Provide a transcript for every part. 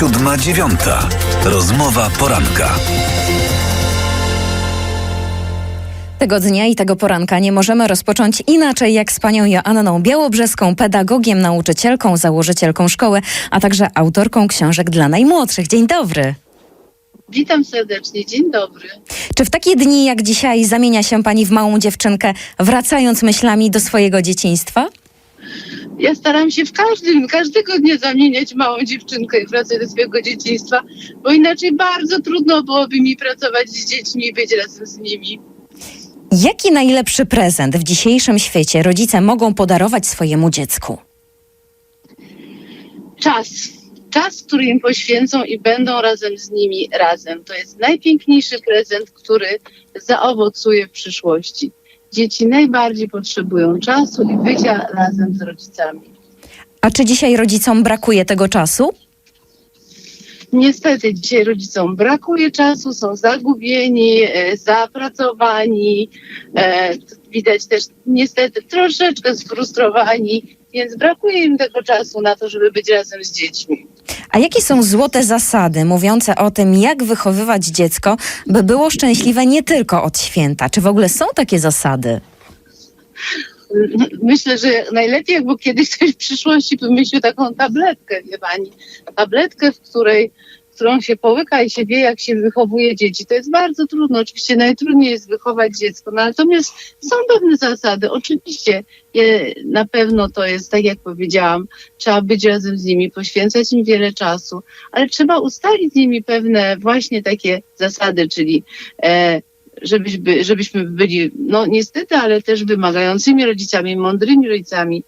Siódma dziewiąta. Rozmowa poranka. Tego dnia i tego poranka nie możemy rozpocząć inaczej jak z panią Joanną Białobrzeską, pedagogiem, nauczycielką, założycielką szkoły, a także autorką książek dla najmłodszych. Dzień dobry. Witam serdecznie, dzień dobry. Czy w takie dni jak dzisiaj zamienia się pani w małą dziewczynkę, wracając myślami do swojego dzieciństwa? Ja staram się w każdym, każdego dnia zamieniać małą dziewczynkę i wracać do swojego dzieciństwa, bo inaczej bardzo trudno byłoby mi pracować z dziećmi i być razem z nimi. Jaki najlepszy prezent w dzisiejszym świecie rodzice mogą podarować swojemu dziecku? Czas. Czas, który im poświęcą i będą razem z nimi razem. To jest najpiękniejszy prezent, który zaowocuje w przyszłości. Dzieci najbardziej potrzebują czasu i bycia razem z rodzicami. A czy dzisiaj rodzicom brakuje tego czasu? Niestety dzisiaj rodzicom brakuje czasu, są zagubieni, e, zapracowani, e, widać też niestety troszeczkę sfrustrowani, więc brakuje im tego czasu na to, żeby być razem z dziećmi. A jakie są złote zasady mówiące o tym, jak wychowywać dziecko, by było szczęśliwe nie tylko od święta? Czy w ogóle są takie zasady? Myślę, że najlepiej jakby kiedyś ktoś w przyszłości wymyślił taką tabletkę, wie pani, tabletkę, w której którą się połyka i się wie, jak się wychowuje dzieci. To jest bardzo trudno. Oczywiście najtrudniej jest wychować dziecko, no, natomiast są pewne zasady. Oczywiście je, na pewno to jest, tak jak powiedziałam, trzeba być razem z nimi, poświęcać im wiele czasu, ale trzeba ustalić z nimi pewne właśnie takie zasady, czyli e, żebyśmy, żebyśmy byli, no niestety, ale też wymagającymi rodzicami, mądrymi rodzicami,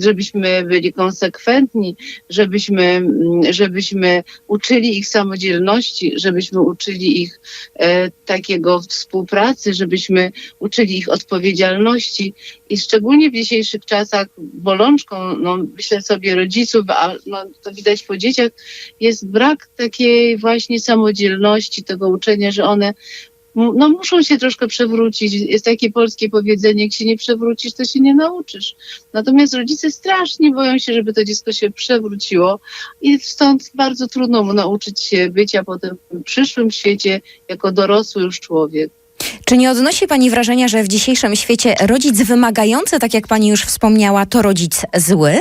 żebyśmy byli konsekwentni, żebyśmy, mm, żebyśmy uczyli ich samodzielności, żebyśmy uczyli ich e, takiego współpracy, żebyśmy uczyli ich odpowiedzialności. I szczególnie w dzisiejszych czasach bolączką, no, myślę sobie rodziców, a no, to widać po dzieciach, jest brak takiej właśnie samodzielności, tego uczenia, że one no muszą się troszkę przewrócić. Jest takie polskie powiedzenie, jak się nie przewrócisz, to się nie nauczysz. Natomiast rodzice strasznie boją się, żeby to dziecko się przewróciło i stąd bardzo trudno mu nauczyć się bycia potem w przyszłym świecie jako dorosły już człowiek. Czy nie odnosi Pani wrażenia, że w dzisiejszym świecie rodzic wymagający, tak jak Pani już wspomniała, to rodzic zły?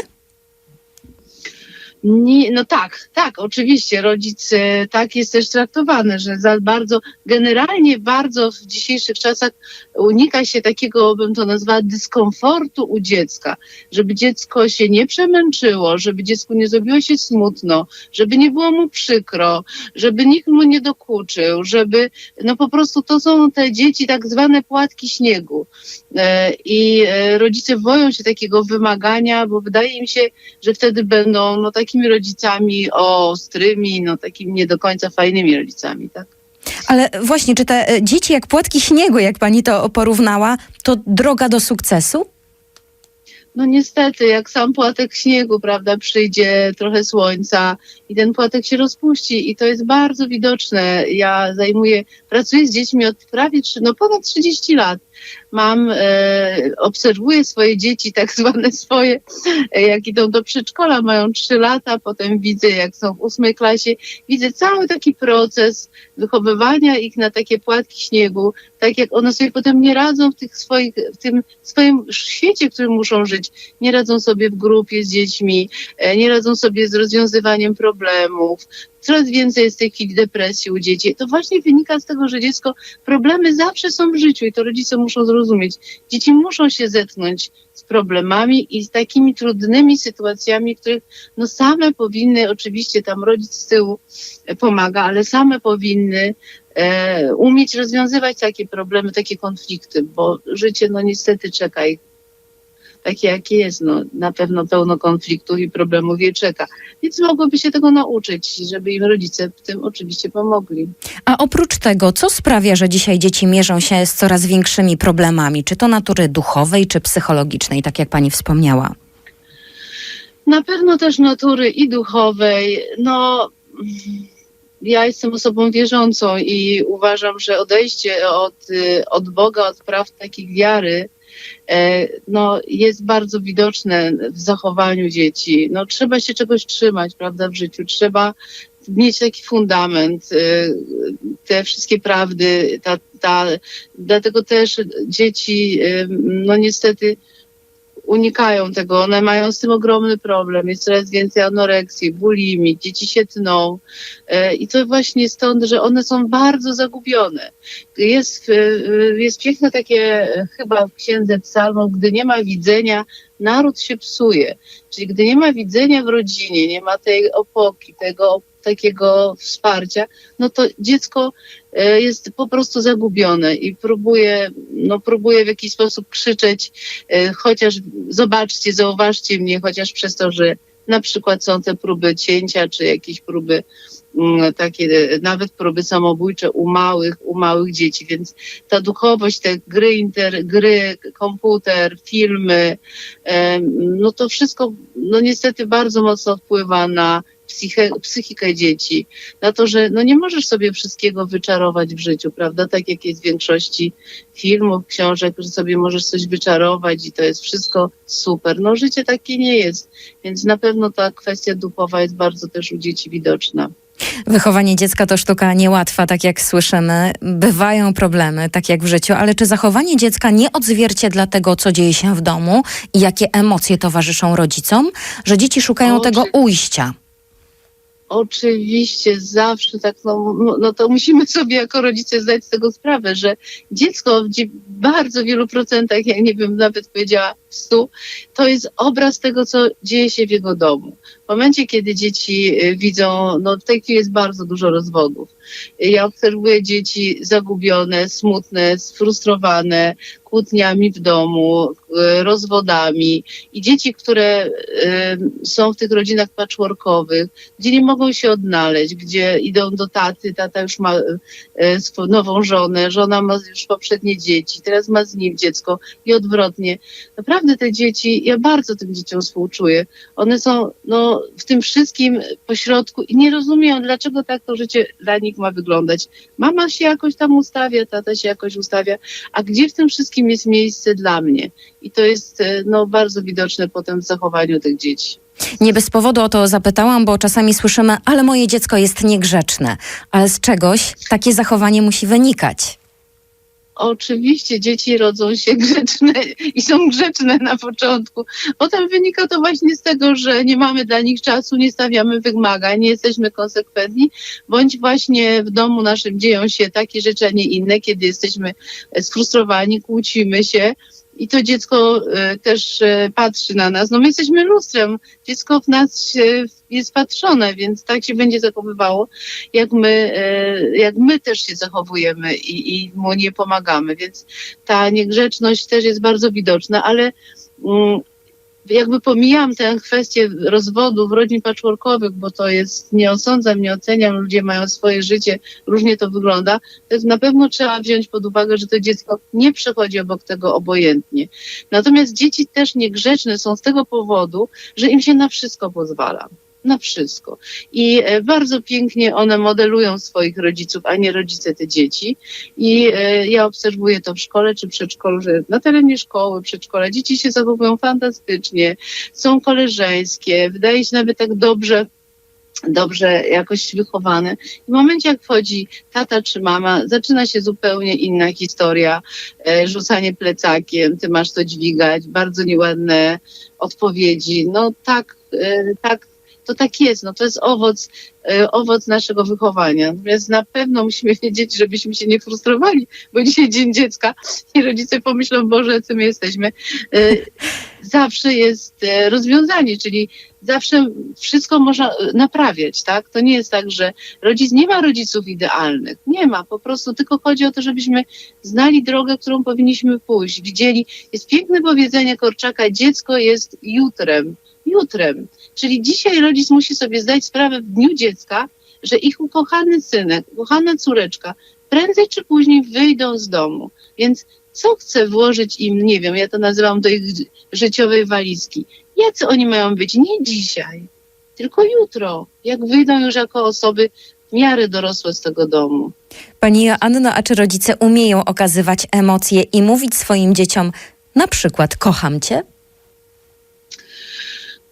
Nie, no tak, tak, oczywiście. Rodzic tak jest też traktowany, że za bardzo, generalnie bardzo w dzisiejszych czasach unika się takiego, bym to nazwała, dyskomfortu u dziecka. Żeby dziecko się nie przemęczyło, żeby dziecku nie zrobiło się smutno, żeby nie było mu przykro, żeby nikt mu nie dokuczył, żeby, no po prostu to są te dzieci tak zwane płatki śniegu. E, I e, rodzice boją się takiego wymagania, bo wydaje im się, że wtedy będą no, takimi rodzicami ostrymi, no takimi nie do końca fajnymi rodzicami, tak? Ale właśnie, czy te e, dzieci jak płatki śniegu, jak Pani to porównała, to droga do sukcesu? No niestety, jak sam płatek śniegu, prawda, przyjdzie trochę słońca i ten płatek się rozpuści i to jest bardzo widoczne. Ja zajmuję, pracuję z dziećmi od prawie, no ponad 30 lat mam, e, obserwuję swoje dzieci, tak zwane swoje, e, jak idą do przedszkola, mają trzy lata, potem widzę, jak są w ósmej klasie, widzę cały taki proces wychowywania ich na takie płatki śniegu, tak jak one sobie potem nie radzą w, tych swoich, w tym swoim świecie, w którym muszą żyć. Nie radzą sobie w grupie z dziećmi, e, nie radzą sobie z rozwiązywaniem problemów, coraz więcej jest w tej chwili depresji u dzieci. To właśnie wynika z tego, że dziecko, problemy zawsze są w życiu i to rodzice muszą zrozumieć. Dzieci muszą się zetknąć z problemami i z takimi trudnymi sytuacjami, których no same powinny, oczywiście tam rodzic z tyłu e, pomaga, ale same powinny e, umieć rozwiązywać takie problemy, takie konflikty, bo życie no niestety czeka ich takie, jakie jest. No, na pewno pełno konfliktów i problemów je czeka. Więc mogłoby się tego nauczyć, żeby im rodzice w tym oczywiście pomogli. A oprócz tego, co sprawia, że dzisiaj dzieci mierzą się z coraz większymi problemami? Czy to natury duchowej, czy psychologicznej, tak jak pani wspomniała? Na pewno też natury i duchowej. No, ja jestem osobą wierzącą i uważam, że odejście od, od Boga, od praw takich wiary, no, jest bardzo widoczne w zachowaniu dzieci. No, trzeba się czegoś trzymać, prawda, w życiu. Trzeba mieć taki fundament, e, te wszystkie prawdy, ta, ta, dlatego też dzieci, e, no niestety, unikają tego. One mają z tym ogromny problem. Jest coraz więcej anoreksji, bulimii, dzieci się tną. E, I to właśnie stąd, że one są bardzo zagubione. Jest, e, jest piękne takie e, chyba w księdze psalmów, gdy nie ma widzenia, naród się psuje. Czyli gdy nie ma widzenia w rodzinie, nie ma tej opoki, tego takiego wsparcia, no to dziecko e, jest po prostu zagubione i próbuje, no próbuje w jakiś sposób krzyczeć, e, chociaż zobaczcie, zauważcie mnie, chociaż przez to, że na przykład są te próby cięcia, czy jakieś próby mm, takie, e, nawet próby samobójcze u małych, u małych dzieci, więc ta duchowość, te gry, inter, gry, komputer, filmy, em, no to wszystko, no niestety bardzo mocno wpływa na psychikę, psychikę dzieci, na to, że no nie możesz sobie wszystkiego wyczarować w życiu, prawda? Tak jak jest w większości filmów, książek, że sobie możesz coś wyczarować i to jest wszystko super. No życie takie nie jest, więc na pewno ta kwestia duchowa jest bardzo też u dzieci widoczna. Wychowanie dziecka to sztuka niełatwa, tak jak słyszymy. Bywają problemy, tak jak w życiu, ale czy zachowanie dziecka nie odzwierciedla tego, co dzieje się w domu i jakie emocje towarzyszą rodzicom, że dzieci szukają O, tego czy- ujścia? Oczywiście, zawsze tak, no, no- no to musimy sobie jako rodzice zdać z tego sprawę, że dziecko w bardzo wielu procentach, ja nie wiem, nawet powiedziała w stu, to jest obraz tego, co dzieje się w jego domu. W momencie, kiedy dzieci y, widzą, no w tej chwili jest bardzo dużo rozwodów. Ja obserwuję dzieci zagubione, smutne, sfrustrowane, kłótniami w domu, y, rozwodami i dzieci, które y, są w tych rodzinach patchworkowych, gdzie nie mogą się odnaleźć, gdzie idą do taty, tata już ma nową żonę, żona ma już poprzednie dzieci, teraz ma z nim dziecko i odwrotnie. Naprawdę te dzieci, ja bardzo tym dzieciom współczuję. One są no, w tym wszystkim pośrodku i nie rozumieją, dlaczego tak to życie dla nich ma wyglądać. Mama się jakoś tam ustawia, tata się jakoś ustawia, a gdzie w tym wszystkim jest miejsce dla mnie? I to jest e, no, bardzo widoczne potem w zachowaniu tych dzieci. Nie bez powodu o to zapytałam, bo czasami słyszymy, ale moje dziecko jest niegrzeczne. Ale z czegoś takie zachowanie musi wynikać. Oczywiście dzieci rodzą się grzeczne i są grzeczne na początku. Potem wynika to właśnie z tego, że nie mamy dla nich czasu, nie stawiamy wymagań, nie jesteśmy konsekwentni, bądź właśnie w domu naszym dzieją się takie rzeczy, a nie inne, kiedy jesteśmy sfrustrowani, kłócimy się. I to dziecko e, też e, patrzy na nas. No my jesteśmy lustrem. Dziecko w nas się, jest patrzone, więc tak się będzie zachowywało, jak my, e, jak my też się zachowujemy i, i mu nie pomagamy. Więc ta niegrzeczność też jest bardzo widoczna, ale mm, jakby pomijam tę kwestię rozwodów, rodzin patchworkowych, bo to jest, nie osądzam, nie oceniam, ludzie mają swoje życie, różnie to wygląda, to jest na pewno trzeba wziąć pod uwagę, że to dziecko nie przechodzi obok tego obojętnie. Natomiast dzieci też niegrzeczne są z tego powodu, że im się na wszystko pozwala. Na wszystko. I e, bardzo pięknie one modelują swoich rodziców, a nie rodzice te dzieci. I e, ja obserwuję to w szkole czy przedszkolu, że na terenie szkoły, przedszkola dzieci się zachowują fantastycznie, są koleżeńskie, wydaje się nawet tak dobrze dobrze jakoś wychowane. W momencie, jak wchodzi tata czy mama, zaczyna się zupełnie inna historia. E, rzucanie plecakiem, ty masz to dźwigać, bardzo nieładne odpowiedzi. No tak, tak, to tak jest. No to jest owoc, e, owoc naszego wychowania. Natomiast na pewno musimy wiedzieć, żebyśmy się nie frustrowali, bo dzisiaj Dzień Dziecka i rodzice pomyślą, Boże, co my jesteśmy. E, zawsze jest e, rozwiązanie, czyli zawsze wszystko można naprawiać, tak? To nie jest tak, że rodzic nie ma rodziców idealnych. Nie ma, po prostu tylko chodzi o to, żebyśmy znali drogę, którą powinniśmy pójść. Widzieli, jest piękne powiedzenie Korczaka, dziecko jest jutrem. Jutrem. Czyli dzisiaj rodzic musi sobie zdać sprawę w dniu dziecka, że ich ukochany synek, ukochana córeczka prędzej czy później wyjdą z domu. Więc co chce włożyć im, nie wiem, ja to nazywam do ich życiowej walizki. Jacy oni mają być? Nie dzisiaj, tylko jutro, jak wyjdą już jako osoby w miarę dorosłe z tego domu. Pani Joanno, a czy rodzice umieją okazywać emocje i mówić swoim dzieciom, na przykład kocham cię?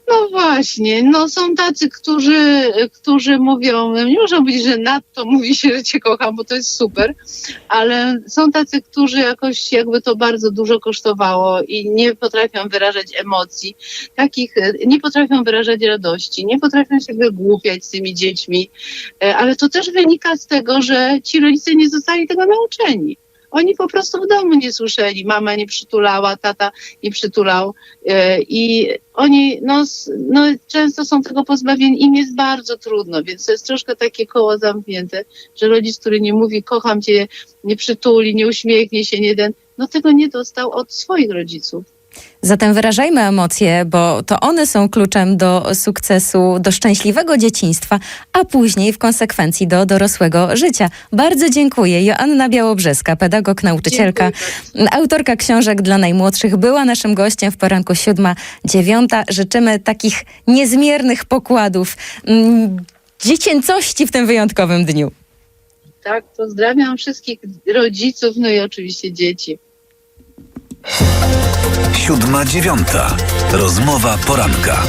No właśnie, no są tacy, którzy, którzy mówią, nie muszę powiedzieć, że nadto mówi się, że cię kocham, bo to jest super, ale są tacy, którzy jakoś jakby to bardzo dużo kosztowało i nie potrafią wyrażać emocji, takich, nie potrafią wyrażać radości, nie potrafią się wygłupiać z tymi dziećmi, e, ale to też wynika z tego, że ci rodzice nie zostali tego nauczeni. Oni po prostu w domu nie słyszeli, mama nie przytulała, tata nie przytulał. E, i oni no, no, często są tego pozbawieni, im jest bardzo trudno, więc to jest troszkę takie koło zamknięte, że rodzic, który nie mówi kocham cię, nie przytuli, nie uśmiechnie się, nie den, no tego nie dostał od swoich rodziców. Zatem wyrażajmy emocje, bo to one są kluczem do sukcesu, do szczęśliwego dzieciństwa, a później w konsekwencji do dorosłego życia. Bardzo dziękuję. Joanna Białobrzeska, pedagog, nauczycielka, Dziękuję autorka książek dla najmłodszych, była naszym gościem w poranku siódma, dziewiąta. Życzymy takich niezmiernych pokładów, mm, dziecięcości w tym wyjątkowym dniu. Tak, pozdrawiam wszystkich rodziców, no i oczywiście dzieci. Siódma dziewiąta. Rozmowa poranka.